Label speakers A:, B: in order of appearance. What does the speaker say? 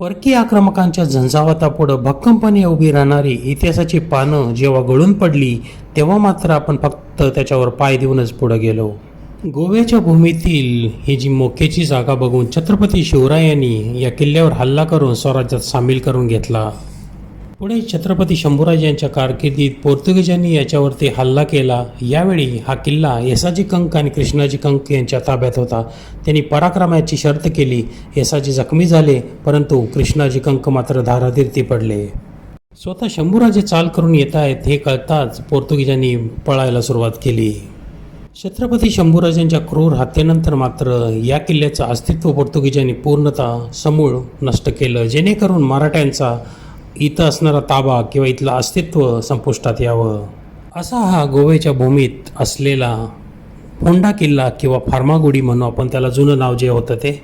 A: परकीय आक्रमकांच्या झंझावातापुढं भक्कमपणे उभी राहणारी इतिहासाची पानं जेव्हा गळून पडली तेव्हा मात्र आपण फक्त त्याच्यावर पाय देऊनच पुढे गेलो. गोव्याच्या भूमीतील ही जी मोक्याची जागा बघून छत्रपती शिवरायांनी या किल्ल्यावर हल्ला करून स्वराज्यात सामील करून घेतला. पुढे छत्रपती शंभूराज यांच्या कारकिर्दीत पोर्तुगीजांनी याच्यावरती हल्ला केला. यावेळी हा किल्ला येसाजी कंक आणि कृष्णाजी कंक यांच्या ताब्यात होता. त्यांनी पराक्रमाची शर्त केली. येसाजी जखमी झाले परंतु कृष्णाजी कंक मात्र धारातीर्थी पडले. स्वतः शंभूराजे चाल करून येत आहेत हे कळताच पोर्तुगीजांनी पळायला सुरुवात केली. छत्रपती शंभूराजांच्या क्रूर हत्येनंतर मात्र या किल्ल्याचं अस्तित्व पोर्तुगीजांनी पूर्णतः समूळ नष्ट केलं. जेणेकरून मराठ्यांचा इथं असणारा ताबा किंवा इथलं अस्तित्व संपुष्टात यावं. असा हा गोव्याच्या भूमीत असलेला फोंडा किल्ला किंवा फार्मागुडी म्हणू आपण त्याला जुनं नाव जे होतं ते.